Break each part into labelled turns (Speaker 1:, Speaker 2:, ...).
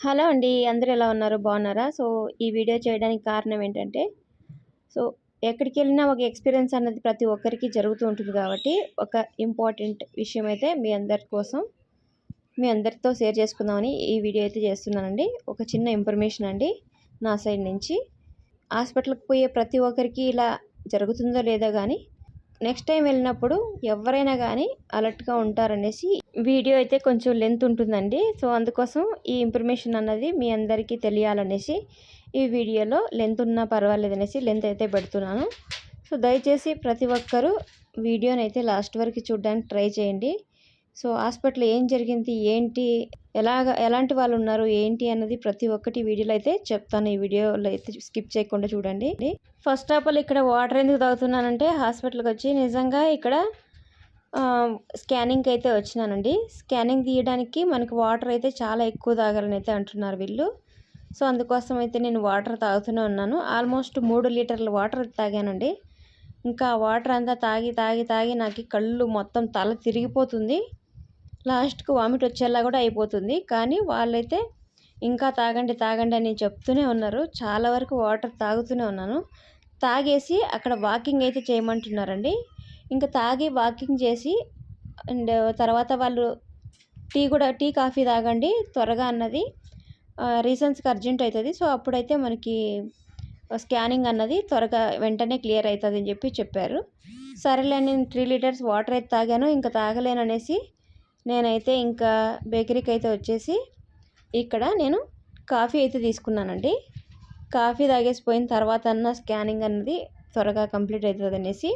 Speaker 1: Hello అండి అందరూ ఎలా ఉన్నారు? బాగున్నారా? సో ఈ వీడియో చేయడానికి కారణం ఏంటంటే సో ఎక్కడికి వెళ్ళినా ఒక ఎక్స్పీరియన్స్ అన్నది ప్రతి ఒక్కరికి జరుగుతూ ఉంటుంది కాబట్టి ఒక ఇంపార్టెంట్ విషయం అయితే మీ అందరి కోసం మీ అందరితో షేర్ చేసుకుందామని ఈ వీడియో అయితే చేస్తున్నానండి. ఒక చిన్న ఇన్ఫర్మేషన్ అండి నా సైడ్ నుంచి. హాస్పిటల్కి పోయే ప్రతి ఒక్కరికి ఇలా జరుగుతుందో లేదో కానీ నెక్స్ట్ టైం వెళ్ళినప్పుడు ఎవరైనా కానీ అలర్ట్గా ఉంటారనేసి వీడియో అయితే కొంచెం లెంత్ ఉంటుందండి. సో అందుకోసం ఈ ఇన్ఫర్మేషన్ అన్నది మీ అందరికీ తెలియాలనేసి ఈ వీడియోలో లెంత్ ఉన్నా పర్వాలేదు అనేసి లెంత్ అయితే పెడుతున్నాను. సో దయచేసి ప్రతి ఒక్కరూ వీడియోని అయితే లాస్ట్ వరకు చూడడానికి ట్రై చేయండి. సో హాస్పిటల్ ఏం జరిగింది ఏంటి ఎలాగ ఎలాంటి వాళ్ళు ఉన్నారు ఏంటి అన్నది ప్రతి ఒక్కటి వీడియోలో అయితే చెప్తాను. ఈ వీడియోలో అయితే స్కిప్ చేయకుండా చూడండి. ఫస్ట్ ఆఫ్ ఆల్ ఇక్కడ వాటర్ ఎందుకు తాగుతున్నానంటే హాస్పిటల్కి వచ్చి నిజంగా ఇక్కడ స్కానింగ్కి అయితే వచ్చినానండి. స్కానింగ్ తీయడానికి మనకి వాటర్ అయితే చాలా ఎక్కువ తాగాలని అయితే అంటున్నారు వీళ్ళు. సో అందుకోసం అయితే నేను వాటర్ తాగుతూనే ఉన్నాను. ఆల్మోస్ట్ మూడు లీటర్ల వాటర్ తాగానండి. ఇంకా వాటర్ అంతా తాగి తాగి తాగి నాకు కళ్ళు మొత్తం తల తిరిగిపోతుంది. లాస్ట్కు వామిట్ వచ్చేలా కూడా అయిపోతుంది. కానీ వాళ్ళైతే ఇంకా తాగండి తాగండి అని చెప్తూనే ఉన్నారు. చాలా వరకు వాటర్ తాగుతూనే ఉన్నాను. తాగేసి అక్కడ వాకింగ్ అయితే చేయమంటున్నారండి. ఇంకా తాగి వాకింగ్ చేసి అండ్ తర్వాత వాళ్ళు టీ కూడా టీ కాఫీ తాగండి త్వరగా అన్నది రీజన్స్కి అర్జెంట్ అవుతుంది. సో అప్పుడైతే మనకి స్కానింగ్ అన్నది త్వరగా వెంటనే క్లియర్ అవుతుంది అని చెప్పి చెప్పారు. సరేలే నేను త్రీ లీటర్స్ వాటర్ అయితే తాగాను ఇంకా తాగలేను అనేసి నేనైతే ఇంకా బేకరీకి అయితే వచ్చేసి ఇక్కడ నేను కాఫీ అయితే తీసుకున్నానండి. కాఫీ తాగేసిపోయిన తర్వాత అన్న స్కానింగ్ అన్నది త్వరగా కంప్లీట్ అవుతుంది అనేసి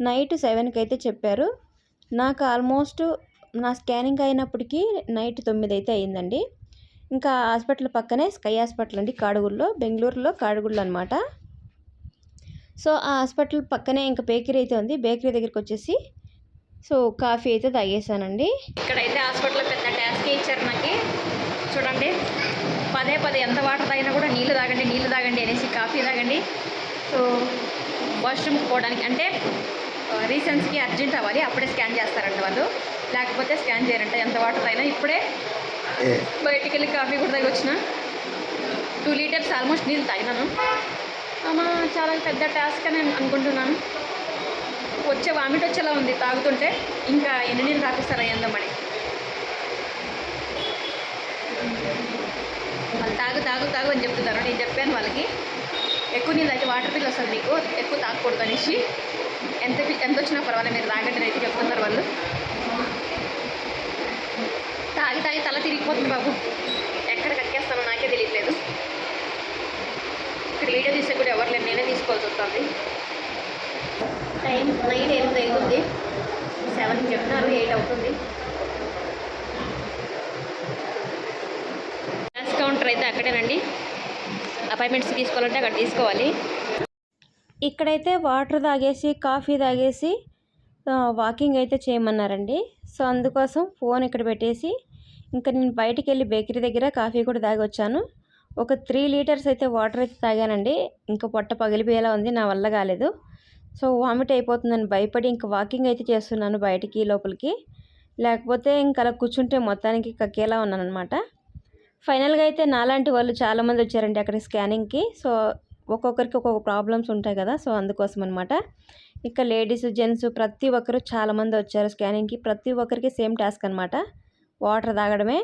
Speaker 1: నైట్ సెవెన్కి అయితే చెప్పారు. నాకు ఆల్మోస్ట్ నా స్కానింగ్ అయినప్పటికీ నైట్ తొమ్మిది అయితే అయిందండి. ఇంకా హాస్పిటల్ పక్కనే స్కై హాస్పిటల్ అండి కాడుగుళ్ళో బెంగళూరులో కాడుగుళ్ళు అనమాట సో ఆ హాస్పిటల్ పక్కనే ఇంకా బేకరీ అయితే ఉంది. బేకరీ దగ్గరికి వచ్చేసి సో కాఫీ అయితే తాగేసానండి. ఇక్కడైతే హాస్పిటల్లో పెద్ద ట్యాస్క్ ఇచ్చారు నాకు చూడండి పదే పదే ఎంత వాటర్ తాగినా కూడా నీళ్ళు తాగండి నీళ్ళు తాగండి అనేసి కాఫీ తాగండి. సో వాష్రూమ్కి పోవడానికి అంటే రీసెంట్స్కి అర్జెంట్ అవ్వాలి అప్పుడే స్కాన్ చేస్తారంట వాళ్ళు. లేకపోతే స్కాన్ చేయరంట ఎంత వాటర్ తాగినా ఇప్పుడే బయటికి వెళ్ళి కాఫీ కూడా తాగి వచ్చిన టూ లీటర్స్ ఆల్మోస్ట్ నీళ్ళు తాగినాను. అమ్మా చాలా పెద్ద టాస్క్ అని అనుకుంటున్నాను. వచ్చే వామిట్ వచ్చేలా ఉంది. తాగుతుంటే ఇంకా ఎన్ని నీళ్ళు తాపిస్తారా ఎందమ్మని వాళ్ళు తాగు తాగు తాగు అని చెప్తున్నారు. నేను చెప్పాను వాళ్ళకి ఎక్కువ నీళ్ళు అయితే వాటర్ బిల్ వస్తుంది మీకు ఎక్కువ తాగకూడదు అనేసి. ఎంత ఎంత వచ్చినా పర్వాలేదు మీరు తాగండి అయితే చెప్తున్నారు వాళ్ళు. తాగి తాగి తల తిరిగిపోతుంది బాబు. ఎక్కడ కక్కేస్తానో నాకే తెలియట్లేదు. ఇక్కడ వీడియో తీసే కూడా ఎవరు లేరు నేనే తీసుకోవాల్సి వస్తుంది. టైం నైట్ ఎనిమిది అవుతుంది సెవెన్కి చెప్తున్నారు ఎయిట్ అవుతుంది. గ్యాస్ కౌంటర్ అయితే అక్కడేనండి. అపాయింట్మెంట్స్ తీసుకోవాలంటే అక్కడ తీసుకోవాలి. ఇక్కడైతే వాటర్ తాగేసి కాఫీ తాగేసి వాకింగ్ అయితే చేయమన్నారండి. సో అందుకోసం ఫోన్ ఇక్కడ పెట్టేసి ఇంకా నేను బయటికి వెళ్ళి బేకరీ దగ్గర కాఫీ కూడా తాగి వచ్చాను ఒక త్రీ లీటర్స్ అయితే వాటర్ అయితే తాగానండి. ఇంకా పొట్ట పగిలిపోయేలా ఉంది నా వల్ల కాలేదు. సో వామిట్ అయిపోతుందని భయపడి ఇంకా వాకింగ్ అయితే చేస్తున్నాను బయటికి లోపలికి. లేకపోతే ఇంకా అలా కూర్చుంటే మొత్తానికి కక్కేలా ఉన్నాను అనమాట ఫైనల్గా అయితే నాలాంటి వాళ్ళు చాలామంది వచ్చారండి అక్కడ స్కానింగ్కి. సో ఒక్కొక్కరికి ఒక్కొక్క ప్రాబ్లమ్స్ ఉంటాయి కదా సో అందుకోసం అనమాట ఇంకా లేడీస్ జెంట్స్ ప్రతి ఒక్కరు చాలామంది వచ్చారు స్కానింగ్కి. ప్రతి ఒక్కరికి సేమ్ టాస్క్ అనమాట వాటర్ తాగడమే.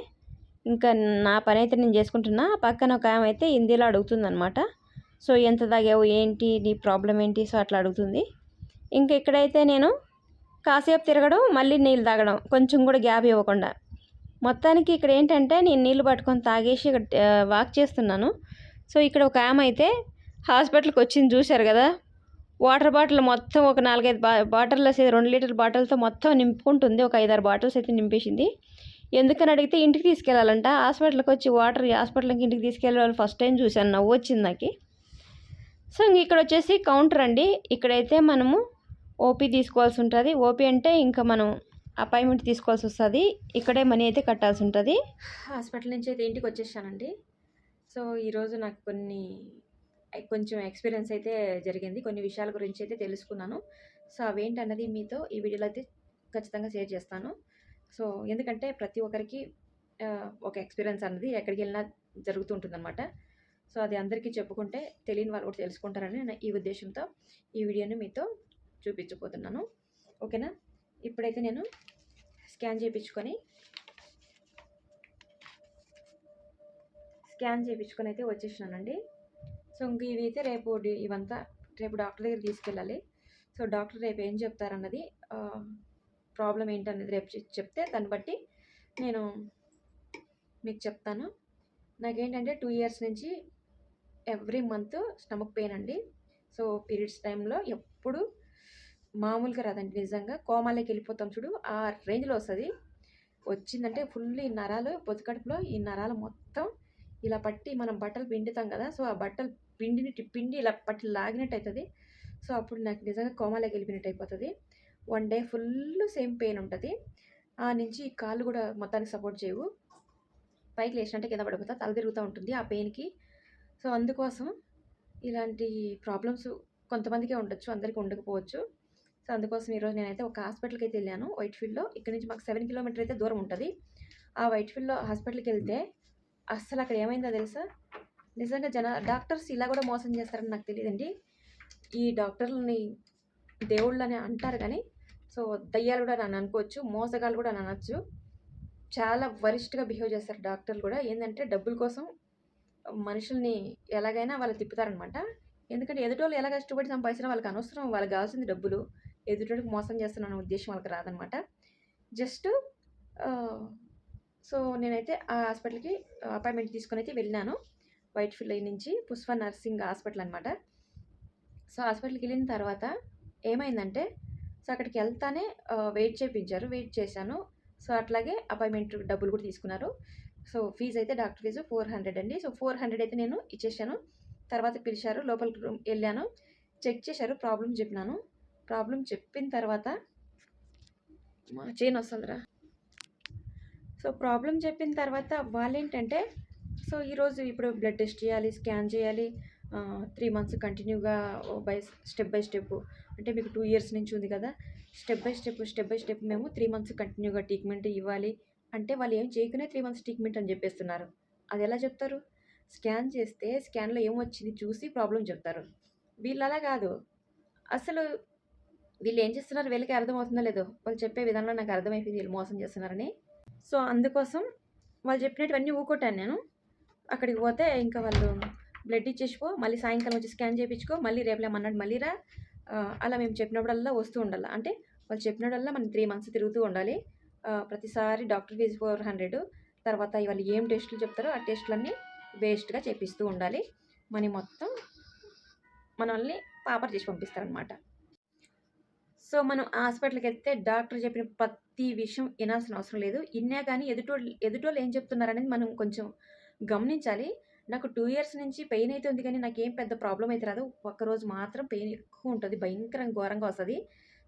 Speaker 1: ఇంకా నా పని అయితే నేను చేసుకుంటున్నా. పక్కన ఒక ఆమె అయితే హిందీలో అడుగుతుంది అనమాట సో ఎంత తాగావు ఏంటి నీ ప్రాబ్లం ఏంటి? సో అట్లా అడుగుతుంది. ఇంకా ఇక్కడైతే నేను కాసేపు తిరగడం మళ్ళీ నీళ్ళు తాగడం కొంచెం కూడా గ్యాప్ ఇవ్వకుండా. మొత్తానికి ఇక్కడ ఏంటంటే నేను నీళ్ళు పట్టుకొని తాగేసి ఇక్కడ వాక్ చేస్తున్నాను. సో ఇక్కడ ఒక ఆమె అయితే హాస్పిటల్కి వచ్చింది చూశారు కదా? వాటర్ బాటిల్ మొత్తం ఒక నాలుగైదు బా బాటిల్లో రెండు లీటర్ బాటిల్తో మొత్తం నింపుకుంటుంది. ఒక ఐదారు బాటిల్స్ అయితే నింపేసింది. ఎందుకని అడిగితే ఇంటికి తీసుకెళ్ళాలంట హాస్పిటల్కి వచ్చి వాటర్ హాస్పిటల్కి ఇంటికి తీసుకెళ్ళే వాళ్ళు ఫస్ట్ టైం చూశాను. నవ్వు వచ్చింది నాకు. సో ఇక్కడ వచ్చేసి కౌంటర్ అండి. ఇక్కడైతే మనము ఓపీ తీసుకోవాల్సి ఉంటుంది ఓపీ అంటే ఇంకా మనం అపాయింట్మెంట్ తీసుకోవాల్సి వస్తుంది ఇక్కడే మనీ అయితే కట్టాల్సి ఉంటుంది హాస్పిటల్ నుంచి అయితే ఇంటికి వచ్చేసానండి సో ఈరోజు నాకు కొన్ని కొంచెం ఎక్స్పీరియన్స్ అయితే జరిగింది. కొన్ని విషయాల గురించి అయితే తెలుసుకున్నాను. సో అవేంటన్నది మీతో ఈ వీడియోలో అయితే ఖచ్చితంగా షేర్ చేస్తాను. సో ఎందుకంటే ప్రతి ఒక్కరికి ఒక ఎక్స్పీరియన్స్ అన్నది ఎక్కడికి వెళ్ళినా జరుగుతుంటుందన్నమాట సో అది అందరికీ చెప్పుకుంటే తెలియని వాళ్ళు కూడా తెలుసుకుంటారని నేను ఈ ఉద్దేశంతో ఈ వీడియోని మీతో చూపించబోతున్నాను. ఓకేనా? ఇప్పుడైతే నేను స్కాన్ చేయించుకొని స్కాన్ చేయించుకొని అయితే వచ్చేసినానండి. సో ఇంక ఇవి అయితే రేపు ఇవంతా రేపు డాక్టర్ దగ్గర తీసుకెళ్ళాలి. సో డాక్టర్ రేపు ఏం చెప్తారన్నది ప్రాబ్లం ఏంటనేది రేపు చెప్తే దాన్ని బట్టి నేను మీకు చెప్తాను. నాకేంటంటే టూ ఇయర్స్ నుంచి ఎవ్రీ మంత్ స్టమక్ పెయిన్ అండి. సో పీరియడ్స్ టైంలో ఎప్పుడు మామూలుగా రాదండి. నిజంగా కోమాలోకి వెళ్ళిపోతాం చూడు ఆ రేంజ్లో వస్తుంది. వచ్చిందంటే ఫుల్ ఈ నరాలు పొత్తుకడుపులో ఈ నరాలు మొత్తం ఇలా పట్టి మనం బట్టలు పిండుతాం కదా సో ఆ బట్టలు పిండిని పిండి ఇలా పట్టి లాగినట్టు అవుతుంది సో అప్పుడు నాకు నిజంగా కోమాలోకి వెళ్ళిపోయినట్టు అయిపోతుంది. One day full same pain ఉంటుంది. ఆ నుంచి కాళ్ళు కూడా మొత్తానికి సపోర్ట్ చేయవు. పైకి లేచినట్టే కింద పడిపోతా తల తిరుగుతూ ఉంటుంది ఆ పెయిన్కి. సో అందుకోసం ఇలాంటి ప్రాబ్లమ్స్ కొంతమందికే ఉండొచ్చు అందరికీ ఉండకపోవచ్చు. సో అందుకోసం ఈరోజు నేనైతే ఒక హాస్పిటల్కి అయితే వెళ్ళాను వైట్ ఫీల్డ్లో. ఇక్కడ నుంచి మాకు సెవెన్ కిలోమీటర్ అయితే దూరం ఉంటుంది. ఆ వైట్ ఫీల్డ్లో హాస్పిటల్కి వెళ్తే అస్సలు అక్కడ ఏమైందో తెలుసా? నిజంగా జన డాక్టర్స్ ఇలా కూడా మోసం చేస్తారని నాకు తెలియదండి. ఈ డాక్టర్లని దేవుళ్ళు అని అంటారు కానీ సో దయ్యాలు కూడా నన్ను అనుకోవచ్చు మోసగాళ్ళు కూడా నన్ను అనొచ్చు. చాలా వరిష్ఠగా బిహేవ్ చేస్తారు డాక్టర్లు కూడా. ఏంటంటే డబ్బుల కోసం మనుషుల్ని ఎలాగైనా వాళ్ళు తిప్పుతారనమాట. ఎందుకంటే ఎదుటోళ్ళు ఎలా కష్టపడి సంపాదించినా వాళ్ళకి అనవసరం. వాళ్ళకి కావాల్సింది డబ్బులు. ఎదుటోడికి మోసం చేస్తున్న ఉద్దేశం వాళ్ళకి రాదనమాట. జస్ట్ సో నేనైతే ఆ హాస్పిటల్కి అపాయింట్మెంట్ తీసుకొని అయితే వెళ్ళినాను. వైట్ ఫీల్డ్ నుంచి పుష్ప నర్సింగ్ హాస్పిటల్ అనమాట. సో హాస్పిటల్కి వెళ్ళిన తర్వాత ఏమైందంటే సో అక్కడికి వెళ్తానే వెయిట్ చేయించారు. వెయిట్ చేశాను. సో అట్లాగే అపాయింట్మెంట్ డబ్బులు కూడా తీసుకున్నారు. సో ఫీజు అయితే డాక్టర్ ఫీజు ఫోర్ హండ్రెడ్ అండి. సో ఫోర్ హండ్రెడ్ అయితే నేను ఇచ్చేసాను. తర్వాత పిలిచారు లోపలికి రూమ్ వెళ్ళాను. చెక్ చేశారు ప్రాబ్లం చెప్పినాను. ప్రాబ్లం చెప్పిన తర్వాత మా చేను వస్తుందిరా. సో ప్రాబ్లం చెప్పిన తర్వాత వాళ్ళు ఏంటంటే సో ఈరోజు ఇప్పుడు బ్లడ్ టెస్ట్ చేయాలి స్కాన్ చేయాలి. త్రీ మంత్స్ కంటిన్యూగా బై స్టెప్ బై స్టెప్ అంటే మీకు టూ ఇయర్స్ నుంచి ఉంది కదా. Step by step step by step మేము త్రీ మంత్స్ కంటిన్యూగా ట్రీట్మెంట్ ఇవ్వాలి. అంటే వాళ్ళు ఏం చేయకునే త్రీ మంత్స్ ట్రీట్మెంట్ అని చెప్పేస్తున్నారు. అది ఎలా చెప్తారు? స్కాన్ చేస్తే స్కాన్లో ఏం వచ్చింది చూసి ప్రాబ్లం చెప్తారు. వీళ్ళు అలా కాదు. అసలు వీళ్ళు ఏం చేస్తున్నారు? వీళ్ళకి అర్థమవుతుందో లేదో వాళ్ళు చెప్పే విధానంలో నాకు అర్థమైపోయింది వీళ్ళు మోసం చేస్తున్నారని. సో అందుకోసం వాళ్ళు చెప్పినటువన్నీ ఊకొట్టాను నేను. అక్కడికి పోతే ఇంకా వాళ్ళు బ్లడ్ ఇచ్చేసిపో మళ్ళీ సాయంకాలం వచ్చి స్కాన్ చేయించుకో మళ్ళీ రేపులేమన్నాడు మళ్ళీ రా. అలా మేము చెప్పినప్పుడల్లా వస్తూ ఉండాలి. అంటే వాళ్ళు చెప్పినప్పుడల్లా మనం త్రీ మంత్స్ తిరుగుతూ ఉండాలి. ప్రతిసారి డాక్టర్ ఫీజు ఫోర్ హండ్రెడ్. తర్వాత ఇవాళ ఏం టెస్టులు చెప్తారో ఆ టెస్టులన్నీ వేస్ట్గా చేపిస్తూ ఉండాలి. మనీ మొత్తం మనల్ని పాపర్ చేసి పంపిస్తారనమాట సో మనం హాస్పిటల్కి వెళ్తే డాక్టర్ చెప్పిన ప్రతి విషయం వినాల్సిన అవసరం లేదు. ఇన్నా కానీ ఎదుటోళ్ళు ఎదుటోళ్ళు ఏం చెప్తున్నారనేది మనం కొంచెం గమనించాలి. నాకు టూ ఇయర్స్ నుంచి పెయిన్ అయితే ఉంది కానీ నాకు ఏం పెద్ద ప్రాబ్లం అయితే రాదు. ఒక్కరోజు మాత్రం పెయిన్ ఎక్కువ ఉంటుంది. భయంకరంగా ఘోరంగా వస్తుంది.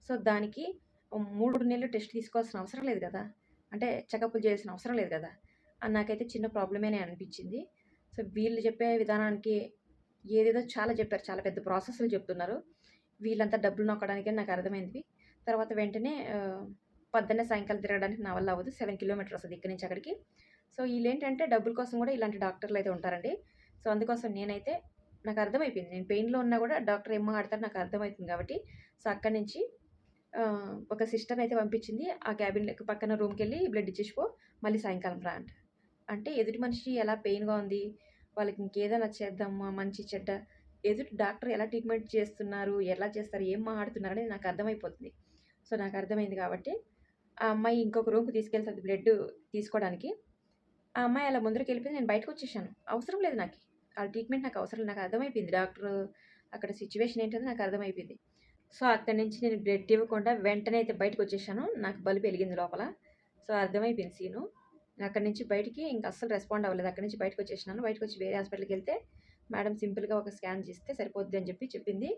Speaker 1: సో దానికి మూడు నెలలు టెస్ట్ తీసుకోవాల్సిన అవసరం లేదు కదా. అంటే చెకప్లు చేయాల్సిన అవసరం లేదు కదా. అని నాకైతే చిన్న ప్రాబ్లమేనే అనిపించింది. సో వీళ్ళు చెప్పే విధానానికి ఏదేదో చాలా చెప్పారు. చాలా పెద్ద ప్రాసెస్లు చెప్తున్నారు. వీళ్ళంతా డబ్బులు నొక్కడానికి నాకు అర్థమైంది. తర్వాత వెంటనే పొద్దున్నే సాయంకాలం తిరగడానికి నా వల్ల అవ్వదు. సెవెన్ కిలోమీటర్స్ వస్తుంది ఇక్కడి నుంచి అక్కడికి. సో వీళ్ళు ఏంటంటే డబ్బుల కోసం కూడా ఇలాంటి డాక్టర్లు అయితే ఉంటారండి. సో అందుకోసం నేనైతే నాకు అర్థమైపోయింది. నేను పెయిన్లో ఉన్నా కూడా డాక్టర్ ఏం మాట్లాడతారు నాకు అర్థమవుతుంది కాబట్టి. సో అక్కడి నుంచి ఒక సిస్టర్ అయితే పంపించింది. ఆ క్యాబిన్ పక్కన రూమ్కి వెళ్ళి బ్లడ్ ఇచ్చేసిపో మళ్ళీ సాయంకాలం రా అంట. అంటే ఎదుటి మనిషి ఎలా పెయిన్గా ఉంది వాళ్ళకి ఇంకేదైనా చేద్దామా మంచి చెడ్డ ఎదుటి డాక్టర్ ఎలా ట్రీట్మెంట్ చేస్తున్నారు ఎలా చేస్తారు ఏం మాట్లాడుతున్నారు అనేది నాకు అర్థమైపోతుంది. సో నాకు అర్థమైంది కాబట్టి ఆ అమ్మాయి ఇంకొక రూమ్కి తీసుకెళ్తుంది బ్లడ్ తీసుకోవడానికి ఆ అమ్మాయి అలా ముందరికి వెళ్ళిపోయింది నేను బయటకు వచ్చేసాను. అవసరం లేదు నాకు. ఆ ట్రీట్మెంట్ నాకు అవసరం నాకు అర్థమైపోయింది. డాక్టర్ అక్కడ సిచ్యువేషన్ ఏంటో నాకు అర్థమైపోయింది. సో అక్కడి నుంచి నేను బ్రెడ్ ఇవ్వకుండా వెంటనే అయితే బయటకు వచ్చేసాను. నాకు బల్బు వెలిగింది లోపల. సో అర్థమైపోయింది సీను. అక్కడి నుంచి బయటికి ఇంకా అస్సలు రెస్పాండ్ అవ్వలేదు. అక్కడి నుంచి బయటకు వచ్చేసినాను. బయటకు వచ్చి వేరే హాస్పిటల్కి వెళ్తే మేడం సింపుల్గా ఒక స్కాన్ చేస్తే సరిపోద్ది అని చెప్పి చెప్పింది.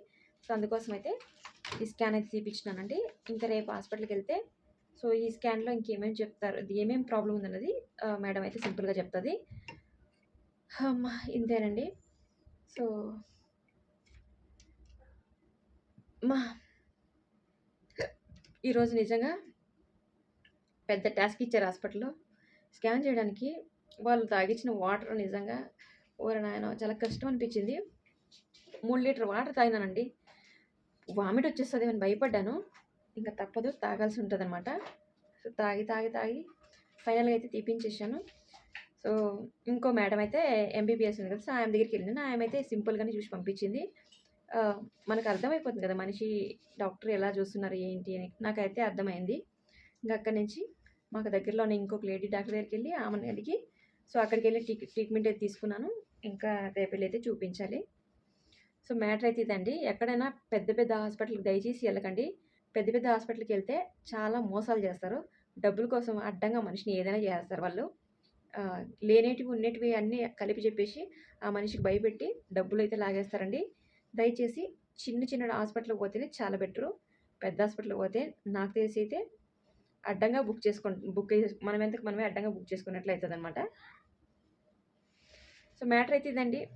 Speaker 1: సో అందుకోసం అయితే ఈ స్కాన్ అయితే తీపిచ్చినానండి. ఇంకా రేపు హాస్పిటల్కి వెళ్తే సో ఈ స్కాన్లో ఇంకేమేమి చెప్తారు? ఏమేమి ప్రాబ్లం ఉందన్నది మేడం అయితే సింపుల్గా చెప్తుంది. అమ్మా ఇంతేనండి. సో మా ఈరోజు నిజంగా పెద్ద టాస్క్ ఇచ్చారు హాస్పిటల్లో. స్కాన్ చేయడానికి వాళ్ళు తాగించిన వాటర్ నిజంగా ఓరి నాయన చాలా కష్టం అనిపించింది. మూడు లీటర్ వాటర్ తాగినానండి. వామిట్ వచ్చేస్తుంది అని భయపడ్డాను. ఇంకా తప్పదు తాగాల్సి ఉంటుంది అనమాట సో తాగి తాగి తాగి ఫైనల్గా అయితే తీపించేసాను సో ఇంకో మేడం అయితే ఎంబీబీఎస్ ఉంది కదా సో ఆమె దగ్గరికి వెళ్ళిన ఆమె అయితే సింపుల్గానే చూసి పంపించింది. మనకు అర్థమైపోతుంది కదా మనిషి డాక్టర్ ఎలా చూస్తున్నారు ఏంటి అని. నాకైతే అర్థమైంది. ఇంకా అక్కడి నుంచి మాకు దగ్గరలోనే ఇంకొక లేడీ డాక్టర్ దగ్గరికి వెళ్ళి ఆమెను అడిగి సో అక్కడికి వెళ్ళి ట్రీట్మెంట్ అయితే తీసుకున్నాను. ఇంకా రేపు వెళ్ళి అయితే చూపించాలి. సో మ్యాటర్ అయితే ఇదండి. ఎక్కడైనా పెద్ద పెద్ద హాస్పిటల్కి దయచేసి వెళ్ళకండి. పెద్ద పెద్ద హాస్పిటల్కి వెళ్తే చాలా మోసాలు చేస్తారు. డబ్బుల కోసం అడ్డంగా మనిషిని ఏదైనా చేస్తారు వాళ్ళు. లేనేటివి ఉన్నటివి అన్నీ కలిపి చెప్పేసి ఆ మనిషికి భయపెట్టి డబ్బులు అయితే లాగేస్తారండి. దయచేసి చిన్న చిన్న హాస్పిటల్కి పోతేనే చాలా బెటరు. పెద్ద హాస్పిటల్కి పోతే నాకు తెలిసి అయితే అడ్డంగా బుక్ చేసుకో బుక్ చేసు- మనం ఎంతకు మనమే అడ్డంగా బుక్ చేసుకున్నట్లు అవుతుంది అనమాట సో మ్యాటర్ అయితే ఇదండి.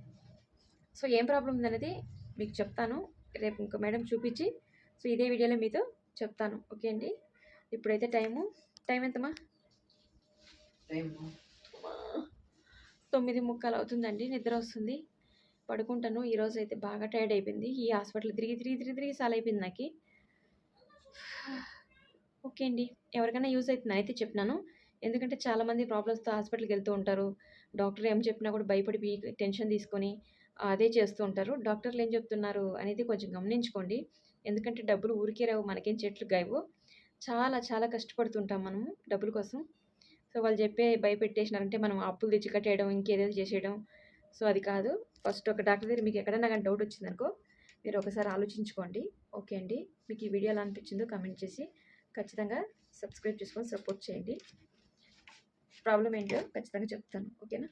Speaker 1: సో ఏం ప్రాబ్లం ఉందనేది మీకు చెప్తాను. రేపు ఇంకో మేడం చూపించి సో ఇదే వీడియోలో మీతో చెప్తాను. ఓకే అండి? ఇప్పుడైతే టైము. టైం ఎంతమా తొమ్మిది ముక్కలు అవుతుందండి నిద్ర వస్తుంది. పడుకుంటాను. ఈరోజు అయితే బాగా టైర్డ్ అయిపోయింది. ఈ హాస్పిటల్ తిరిగి తిరిగి తిరిగి తిరిగి సాల్ అయిపోయింది నాకు. ఓకే అండి. ఎవరికైనా యూజ్ అవుతుంది అయితే చెప్పినాను. ఎందుకంటే చాలామంది ప్రాబ్లమ్స్తో హాస్పిటల్కి వెళ్తూ ఉంటారు. డాక్టర్ ఏం చెప్పినా కూడా భయపడి టెన్షన్ తీసుకొని అదే చేస్తూ ఉంటారు. డాక్టర్లు ఏం చెప్తున్నారు అనేది కొంచెం గమనించుకోండి. ఎందుకంటే డబ్బులు ఊరికే రావు మనకేం చెట్లు గాయవు. చాలా చాలా కష్టపడుతుంటాం మనము డబ్బుల కోసం. సో వాళ్ళు చెప్పే భయపెట్టేసినారంటే మనం అప్పులు తెచ్చి కట్టేయడం ఇంకేదేదో చేసేయడం సో అది కాదు. ఫస్ట్ ఒక డాక్టర్ దగ్గర మీకు ఎక్కడైనా కానీ డౌట్ వచ్చిందనుకో మీరు ఒకసారి ఆలోచించుకోండి. ఓకే అండి. మీకు ఈ వీడియో ఎలా అనిపించిందో కమెంట్ చేసి ఖచ్చితంగా సబ్స్క్రైబ్ చేసుకొని సపోర్ట్ చేయండి. ప్రాబ్లం ఏంటో ఖచ్చితంగా చెప్తాను. ఓకేనా?